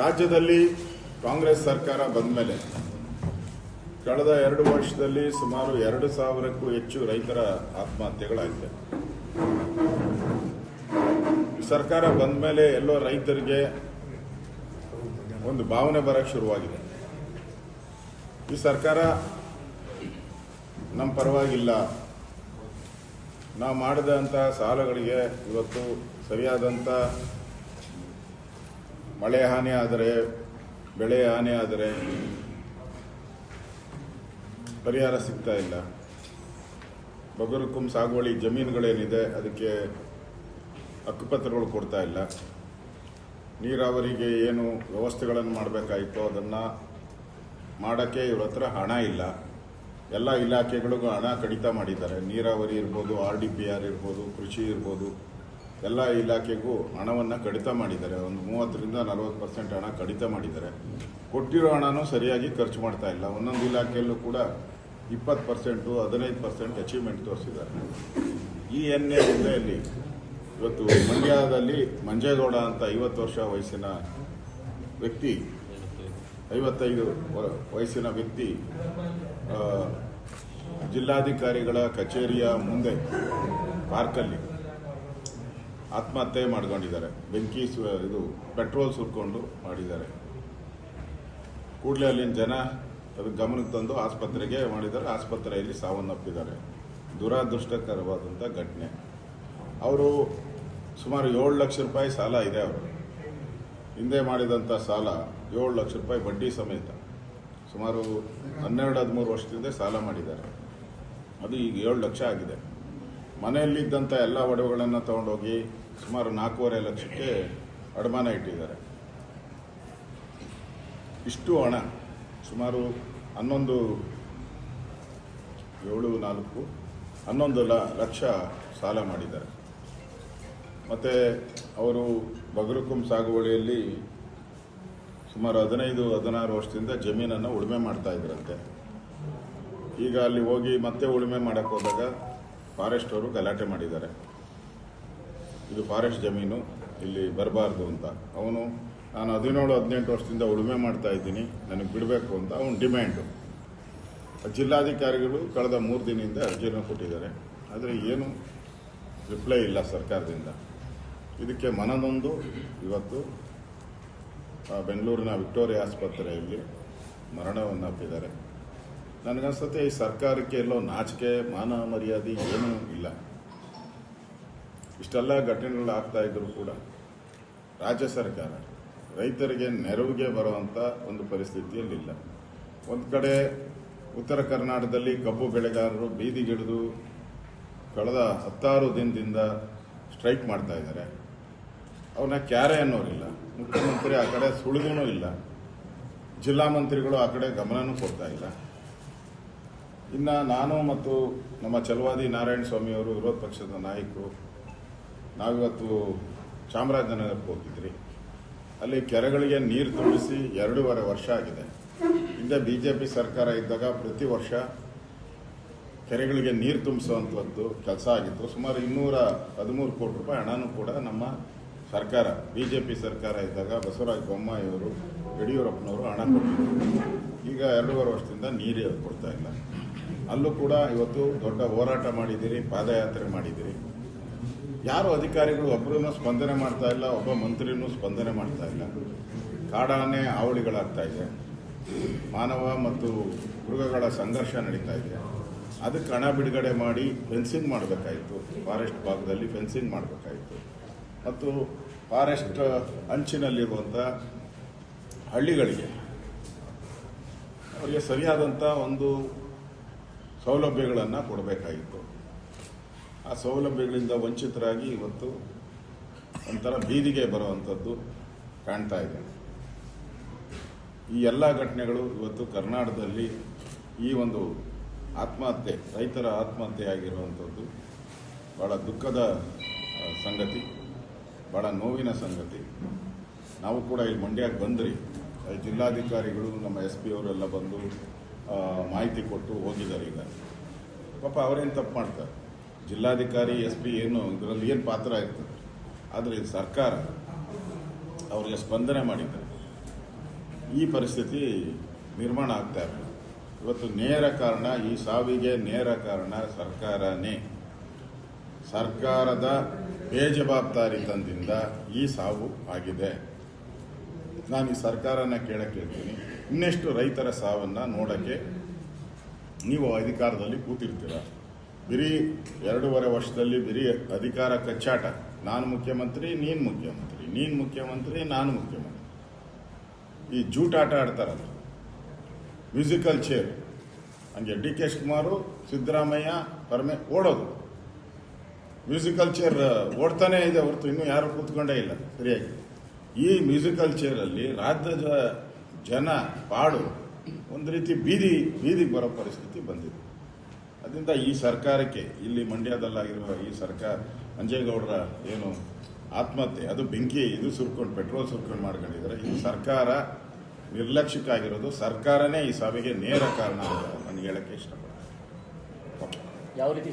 ರಾಜ್ಯದಲ್ಲಿ ಕಾಂಗ್ರೆಸ್ ಸರ್ಕಾರ ಬಂದ ಮೇಲೆ ಕಳೆದ ಎರಡು ವರ್ಷದಲ್ಲಿ ಸುಮಾರು ಎರಡು ಸಾವಿರಕ್ಕೂ ಹೆಚ್ಚು ರೈತರ ಆತ್ಮಹತ್ಯೆಗಳಾಗಿದೆ ಸರ್ಕಾರ ಬಂದ ಮೇಲೆ ಎಲ್ಲೋ ರೈತರಿಗೆ ಒಂದು ಭಾವನೆ ಬರಕ್ಕೆ ಶುರುವಾಗಿದೆ. ಈ ಸರ್ಕಾರ ನಮ್ಮ ಪರವಾಗಿಲ್ಲ. ನಾವು ಮಾಡಿದಂಥ ಸಾಲಗಳಿಗೆ ಇವತ್ತು ಸರಿಯಾದಂಥ ಮಳೆ ಹಾನಿ ಆದರೆ, ಬೆಳೆ ಹಾನಿ ಆದರೆ ಪರಿಹಾರ ಸಿಗ್ತಾ ಇಲ್ಲ. ಬಗರುಕುಂ ಸಾಗುವಳಿ ಜಮೀನುಗಳೇನಿದೆ, ಅದಕ್ಕೆ ಹಕ್ಕುಪತ್ರಗಳು ಕೊಡ್ತಾ ಇಲ್ಲ. ನೀರಾವರಿಗೆ ಏನು ವ್ಯವಸ್ಥೆಗಳನ್ನು ಮಾಡಬೇಕಾಯಿತು ಅದನ್ನು ಮಾಡೋಕ್ಕೆ ಇವ್ರ ಹತ್ರ ಹಣ ಇಲ್ಲ. ಎಲ್ಲ ಇಲಾಖೆಗಳಿಗೂ ಹಣ ಕಡಿತ ಮಾಡಿದ್ದಾರೆ. ನೀರಾವರಿ ಇರ್ಬೋದು, ಆರ್ ಡಿ ಪಿ ಆರ್ ಇರ್ಬೋದು, ಕೃಷಿ ಇರ್ಬೋದು. ಎಲ್ಲ ಇಲಾಖೆಗೂ ಹಣವನ್ನು ಕಡಿತ ಮಾಡಿದ್ದಾರೆ. ಒಂದು ಮೂವತ್ತರಿಂದ ನಲವತ್ತು ಪರ್ಸೆಂಟ್ ಹಣ ಕಡಿತ ಮಾಡಿದ್ದಾರೆ. ಕೊಟ್ಟಿರೋ ಹಣನೂ ಸರಿಯಾಗಿ ಖರ್ಚು ಮಾಡ್ತಾ ಇಲ್ಲ. ಒಂದೊಂದು ಇಲಾಖೆಯಲ್ಲೂ ಕೂಡ ಇಪ್ಪತ್ತು ಪರ್ಸೆಂಟು ಹದಿನೈದು ಪರ್ಸೆಂಟ್ ಅಚೀವ್ಮೆಂಟ್ ತೋರಿಸಿದ್ದಾರೆ. ಈ ಎ ಜಿಲ್ಲೆಯಲ್ಲಿ ಇವತ್ತು ಮಂಡ್ಯದಲ್ಲಿ ಮಂಜೇಗೌಡ ಅಂತ ಐವತ್ತು ವರ್ಷ ವಯಸ್ಸಿನ ವ್ಯಕ್ತಿ, ಐವತ್ತೈದು ವಯಸ್ಸಿನ ವ್ಯಕ್ತಿ ಜಿಲ್ಲಾಧಿಕಾರಿಗಳ ಕಚೇರಿಯ ಮುಂದೆ ಪಾರ್ಕಲ್ಲಿ ಆತ್ಮಹತ್ಯೆ ಮಾಡ್ಕೊಂಡಿದ್ದಾರೆ. ಬೆಂಕಿ ಇದು ಪೆಟ್ರೋಲ್ ಸುರ್ಕೊಂಡು ಮಾಡಿದ್ದಾರೆ. ಕೂಡಲೇ ಅಲ್ಲಿನ ಜನ ಅದು ಗಮನಕ್ಕೆ ತಂದು ಆಸ್ಪತ್ರೆಗೆ ಮಾಡಿದ್ದಾರೆ. ಆಸ್ಪತ್ರೆಯಲ್ಲಿ ಸಾವನ್ನಪ್ಪಿದ್ದಾರೆ. ದುರಾದೃಷ್ಟಕರವಾದಂಥ ಘಟನೆ. ಅವರು ಸುಮಾರು ಏಳು ಲಕ್ಷ ರೂಪಾಯಿ ಸಾಲ ಇದೆ ಅವರು. ಹಿಂದೆ ಮಾಡಿದಂಥ ಸಾಲ ಏಳು ಲಕ್ಷ ರೂಪಾಯಿ ಬಡ್ಡಿ ಸಮೇತ. ಸುಮಾರು ಹನ್ನೆರಡು ಹದಿಮೂರು ವರ್ಷದಿಂದ ಸಾಲ ಮಾಡಿದ್ದಾರೆ. ಅದು ಈಗ ಏಳು ಲಕ್ಷ ಆಗಿದೆ. ಮನೆಯಲ್ಲಿದ್ದಂಥ ಎಲ್ಲ ಒಡವೆಗಳನ್ನು ತಗೊಂಡೋಗಿ ಸುಮಾರು ನಾಲ್ಕೂವರೆ ಲಕ್ಷಕ್ಕೆ ಅಡಮಾನ ಇಟ್ಟಿದ್ದಾರೆ. ಇಷ್ಟು ಹಣ, ಸುಮಾರು ಹನ್ನೊಂದು, ಏಳು, ನಾಲ್ಕು, ಹನ್ನೊಂದು ಲಕ್ಷ ಸಾಲ ಮಾಡಿದ್ದಾರೆ. ಮತ್ತು ಅವರು ಬಗರುಕುಂ ಸಾಗುವಳಿಯಲ್ಲಿ ಸುಮಾರು ಹದಿನೈದು, ಹದಿನಾರು ವರ್ಷದಿಂದ ಜಮೀನನ್ನು ಉಳುಮೆ ಮಾಡ್ತಾ ಇದ್ರಂತೆ. ಈಗ ಅಲ್ಲಿ ಹೋಗಿ ಮತ್ತೆ ಉಳುಮೆ ಮಾಡೋಕ್ಕೆ ಹೋದಾಗ ಫಾರೆಸ್ಟ್ ಅವರು ಗಲಾಟೆ ಮಾಡಿದ್ದಾರೆ. ಇದು ಫಾರೆಸ್ಟ್ ಜಮೀನು, ಇಲ್ಲಿ ಬರಬಾರ್ದು ಅಂತ. ಅವನು, ನಾನು ಹದಿನೇಳು, ಹದಿನೆಂಟು ವರ್ಷದಿಂದ ಉಳುಮೆ ಮಾಡ್ತಾ ಇದ್ದೀನಿ, ನನಗೆ ಬಿಡಬೇಕು ಅಂತ ಅವನು ಡಿಮ್ಯಾಂಡು. ಜಿಲ್ಲಾಧಿಕಾರಿಗಳು ಕಳೆದ ಮೂರು ದಿನದಿಂದ ಅರ್ಜಿಯನ್ನು ಕೊಟ್ಟಿದ್ದಾರೆ. ಆದರೆ ಏನು ರಿಪ್ಲೈ ಇಲ್ಲ ಸರ್ಕಾರದಿಂದ. ಇದಕ್ಕೆ ಮನನೊಂದು, ಇವತ್ತು ಬೆಂಗಳೂರಿನ ವಿಕ್ಟೋರಿಯಾ ಆಸ್ಪತ್ರೆಯಲ್ಲಿ ಮರಣವನ್ನು ಅಪ್ಪಿದ್ದಾರೆ ನನಗನ್ಸುತ್ತೆ ಈ ಸರ್ಕಾರಕ್ಕೆ ಎಲ್ಲೋ ನಾಚಿಕೆ, ಮಾನ ಮರ್ಯಾದೆ ಏನೂ ಇಲ್ಲ. ಇಷ್ಟೆಲ್ಲ ಘಟನೆಗಳು ಆಗ್ತಾ ಇದ್ರು ಕೂಡ ರಾಜ್ಯ ಸರ್ಕಾರ ರೈತರಿಗೆ ನೆರವಿಗೆ ಬರುವಂಥ ಒಂದು ಪರಿಸ್ಥಿತಿಯಲ್ಲಿಲ್ಲ. ಒಂದು ಕಡೆ ಉತ್ತರ ಕರ್ನಾಟಕದಲ್ಲಿ ಕಬ್ಬು ಬೆಳೆಗಾರರು ಬೀದಿಗಿಡಿದು ಕಳೆದ ಹತ್ತಾರು ದಿನದಿಂದ ಸ್ಟ್ರೈಕ್ ಮಾಡ್ತಾ ಇದ್ದಾರೆ. ಅವನ್ನ ಕ್ಯಾರೆ ಅನ್ನೋರಿಲ್ಲ. ಮುಖ್ಯಮಂತ್ರಿ ಆ ಕಡೆ ಸುಳಿದೂ ಇಲ್ಲ. ಜಿಲ್ಲಾ ಮಂತ್ರಿಗಳು ಆ ಕಡೆ ಗಮನನೂ ಕೊಡ್ತಾ ಇಲ್ಲ. ಇನ್ನು ನಾನು ಮತ್ತು ನಮ್ಮ ಚಲವಾದಿ ನಾರಾಯಣ ಸ್ವಾಮಿಯವರು ವಿರೋಧ ಪಕ್ಷದ ನಾಯಕರು, ನಾವಿವತ್ತು ಚಾಮರಾಜನಗರಕ್ಕೆ ಹೋಗಿದ್ರಿ ಅಲ್ಲಿ ಕೆರೆಗಳಿಗೆ ನೀರು ತುಂಬಿಸಿ ಎರಡೂವರೆ ವರ್ಷ ಆಗಿದೆ. ಹಿಂದೆ ಬಿ ಜೆ ಪಿ ಸರ್ಕಾರ ಇದ್ದಾಗ ಪ್ರತಿ ವರ್ಷ ಕೆರೆಗಳಿಗೆ ನೀರು ತುಂಬಿಸುವಂಥದ್ದು ಕೆಲಸ ಆಗಿತ್ತು. ಸುಮಾರು ಇನ್ನೂರ ಹದಿಮೂರು ಕೋಟಿ ರೂಪಾಯಿ ಹಣನೂ ಕೂಡ ನಮ್ಮ ಸರ್ಕಾರ ಬಿ ಜೆ ಪಿ ಸರ್ಕಾರ ಇದ್ದಾಗ ಬಸವರಾಜ ಬೊಮ್ಮಾಯಿಯವರು ಯಡಿಯೂರಪ್ಪನವರು ಹಣ ಕೊಟ್ಟಿದ್ದರು ಈಗ ಎರಡೂವರೆ ವರ್ಷದಿಂದ ನೀರೇ ಕೊಡ್ತಾ ಇಲ್ಲ. ಅಲ್ಲೂ ಕೂಡ ಇವತ್ತು ದೊಡ್ಡ ಹೋರಾಟ ಮಾಡಿದ್ದೀರಿ, ಪಾದಯಾತ್ರೆ ಮಾಡಿದ್ದೀರಿ. ಯಾರು ಅಧಿಕಾರಿಗಳು ಒಬ್ಬರೂ ಸ್ಪಂದನೆ ಮಾಡ್ತಾ ಇಲ್ಲ, ಒಬ್ಬ ಮಂತ್ರಿನೂ ಸ್ಪಂದನೆ ಮಾಡ್ತಾ ಇಲ್ಲ. ಕಾಡಾನೆ ಹಾವಳಿಗಳಾಗ್ತಾ ಇದೆ. ಮಾನವ ಮತ್ತು ಮೃಗಗಳ ಸಂಘರ್ಷ ನಡೀತಾ ಇದೆ. ಅದಕ್ಕೆ ಹಣ ಬಿಡುಗಡೆ ಮಾಡಿ ಫೆನ್ಸಿಂಗ್ ಮಾಡಬೇಕಾಯಿತು. ಫಾರೆಸ್ಟ್ ಭಾಗದಲ್ಲಿ ಫೆನ್ಸಿಂಗ್ ಮಾಡಬೇಕಾಯಿತು. ಮತ್ತು ಫಾರೆಸ್ಟ್ ಅಂಚಿನಲ್ಲಿರುವಂಥ ಹಳ್ಳಿಗಳಿಗೆ ಅವರಿಗೆ ಸರಿಯಾದಂಥ ಒಂದು ಸೌಲಭ್ಯಗಳನ್ನು ಕೊಡಬೇಕಾಗಿತ್ತು. ಆ ಸೌಲಭ್ಯಗಳಿಂದ ವಂಚಿತರಾಗಿ ಇವತ್ತು ಒಂಥರ ಬೀದಿಗೆ ಬರುವಂಥದ್ದು ಕಾಣ್ತಾ ಇದೆ. ಈ ಎಲ್ಲ ಘಟನೆಗಳು ಇವತ್ತು ಕರ್ನಾಟಕದಲ್ಲಿ ಈ ಒಂದು ಆತ್ಮಹತ್ಯೆ, ರೈತರ ಆತ್ಮಹತ್ಯೆ ಆಗಿರುವಂಥದ್ದು ಭಾಳ ದುಃಖದ ಸಂಗತಿ. ಭಾಳ ನೋವಿನ ಸಂಗತಿ. ನಾವು ಕೂಡ ಇಲ್ಲಿ ಮಂಡ್ಯಕ್ಕೆ ಬಂದ್ರಿ. ಜಿಲ್ಲಾಧಿಕಾರಿಗಳು, ನಮ್ಮ ಎಸ್ ಪಿ ಅವರೆಲ್ಲ ಬಂದು ಮಾಹಿತಿ ಕೊಟ್ಟು ಹೋಗಿದ್ದಾರೆ ಈಗ. ಪಾಪ ಅವರೇನು ತಪ್ಪು ಮಾಡ್ತಾರೆ? ಜಿಲ್ಲಾಧಿಕಾರಿ ಎಸ್ ಪಿ ಏನು, ಇದರಲ್ಲಿ ಏನು ಪಾತ್ರ ಇರ್ತದೆ? ಆದರೆ ಸರ್ಕಾರ ಅವ್ರಿಗೆ ಸ್ಪಂದನೆ ಮಾಡಿದ್ದಾರೆ. ಈ ಪರಿಸ್ಥಿತಿ ನಿರ್ಮಾಣ ಆಗ್ತಾ ಇರ್ತದೆ. ಇವತ್ತು ನೇರ ಕಾರಣ, ಈ ಸಾವಿಗೆ ನೇರ ಕಾರಣ ಸರ್ಕಾರನೇ. ಸರ್ಕಾರದ ಬೇಜವಾಬ್ದಾರಿತನದಿಂದ ಈ ಸಾವು ಆಗಿದೆ. ನಾನು ಈ ಸರ್ಕಾರನ ಕೇಳಕ್ಕೆ ಹೇಳ್ತೀನಿ. ಇನ್ನೆಷ್ಟು ರೈತರ ಸಾವನ್ನ ನೋಡಕ್ಕೆ ನೀವು ಅಧಿಕಾರದಲ್ಲಿ ಕೂತಿರ್ತೀರ. ಬಿರಿ ಎರಡೂವರೆ ವರ್ಷದಲ್ಲಿ ಬಿರಿ ಅಧಿಕಾರ ಕಚ್ಚಾಟ. ನಾನು ಮುಖ್ಯಮಂತ್ರಿ, ನೀನು ಮುಖ್ಯಮಂತ್ರಿ. ನೀನು ಮುಖ್ಯಮಂತ್ರಿ, ನಾನು ಮುಖ್ಯಮಂತ್ರಿ. ಈ ಜೂಟಾಟ ಆಡ್ತಾರಲ್ಲ. Musical chair. ಹಂಗೆ ಡಿ ಕೆ ಶಿವಕುಮಾರು, ಸಿದ್ದರಾಮಯ್ಯ, ಪರಮೆ ಓಡೋದು. ಮ್ಯೂಸಿಕಲ್ ಚೇರ್ ಓಡ್ತಾನೆ ಇದೆ ಹೊರತು ಇನ್ನೂ ಯಾರು ಕೂತ್ಕೊಂಡೇ ಇಲ್ಲ, ಸರಿಯಾಗಿ. ಈ ಮ್ಯೂಸಿಕಲ್ ಚೇರಲ್ಲಿ ರಾಜ್ಯದ ಜನ ಪಾಡು ಒಂದು ರೀತಿ ಬೀದಿ ಬೀದಿಗೆ ಬರೋ ಪರಿಸ್ಥಿತಿ ಬಂದಿದೆ. ಅದರಿಂದ ಈ ಸರ್ಕಾರಕ್ಕೆ, ಇಲ್ಲಿ ಮಂಡ್ಯದಲ್ಲಾಗಿರುವ ಈ ಸರ್ಕಾರ, ಅಂಜೇಗೌಡರ ಏನು ಆತ್ಮಹತ್ಯೆ, ಅದು ಬೆಂಕಿ, ಇದು ಸುರ್ಕೊಂಡು, ಪೆಟ್ರೋಲ್ ಸುರ್ಕೊಂಡು ಮಾಡ್ಕೊಂಡಿದ್ದಾರೆ. ಈ ಸರ್ಕಾರ ನಿರ್ಲಕ್ಷ್ಯಕ್ಕಾಗಿರೋದು ಸರ್ಕಾರನೇ ಈ ಸಾವಿಗೆ ನೇರ ಕಾರಣ ಅಂತ ನನಗೆ ಹೇಳಕ್ಕೆ ಇಷ್ಟಪಡ್ತೀನಿ. ಯಾವ ರೀತಿ